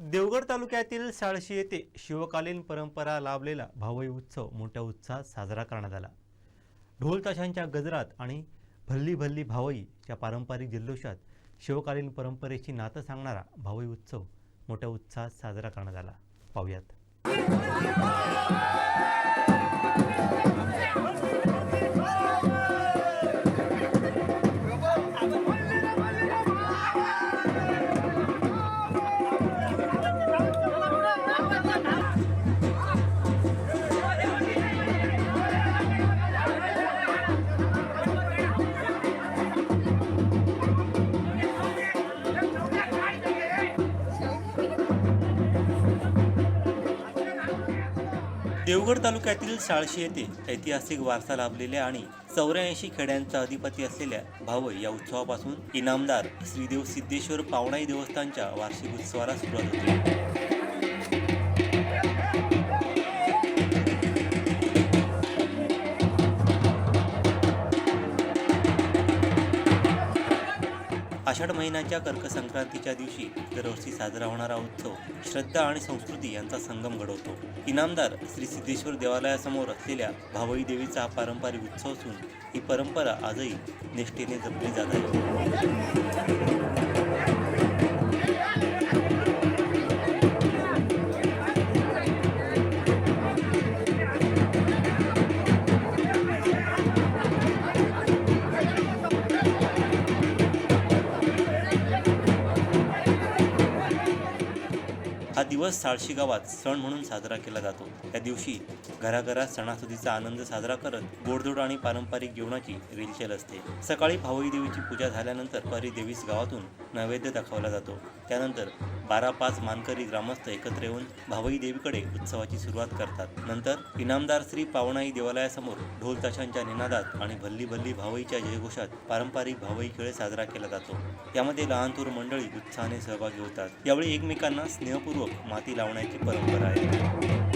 देवगड तालुक्यातील साळशी येथे शिवकालीन परंपरा लाभलेला भावई उत्सव मोठ्या उत्साहात साजरा करण्यात आला. ढोल ताशांच्या गजरात आणि भल्ली भल्ली भावईच्या पारंपरिक जल्लोषात शिवकालीन परंपरेची नातं सांगणारा भावई उत्सव मोठ्या उत्साहात साजरा करण्यात आला. पाहुयात. देवगड तालुक्यातील साळशी येथे ऐतिहासिक वारसा लाभलेल्या आणि चौऱ्याऐंशी खेड्यांचा अधिपती असलेल्या भावई या उत्सवापासून इनामदार श्रीदेव सिद्धेश्वर पावणाई देवस्थानच्या वार्षिक उत्सवाला सुरुवात होते. आषाढ महिन्याच्या कर्कसंक्रांतीच्या दिवशी दरवर्षी साजरा होणारा उत्सव श्रद्धा आणि संस्कृती यांचा संगम घडवतो. इनामदार श्री सिद्धेश्वर देवालयासमोर असलेल्या भावई देवीचा हा पारंपरिक उत्सव असून ही परंपरा आजही निष्ठेने जपली जात आहे. हा दिवस साळशी गावात सण म्हणून साजरा केला जातो. या दिवशी घराघरात सणासुदीचा आनंद साजरा करत गोडधोड आणि पारंपरिक जेवणाची रेलचेल असते. सकाळी भावई देवीची पूजा झाल्यानंतर परी देवीस गावातून नैवेद्य दाखवला जातो. त्यानंतर बारा पाच मानकरी ग्रामस्थ एकत्र येऊन भावई देवीकडे उत्सवाची सुरुवात करतात. नंतर इनामदार श्री पावणाई देवालयासमोर ढोल ताशांच्या निनादात आणि भल्ली भल्ली भावईच्या जयघोषात पारंपरिक भावई खेळ साजरा केला जातो. यामध्ये लहान थोर मंडळी उत्साहाने सहभागी होतात. यावेळी एकमेकांना स्नेहपूर्वक माती लावण्याची परंपरा आहे.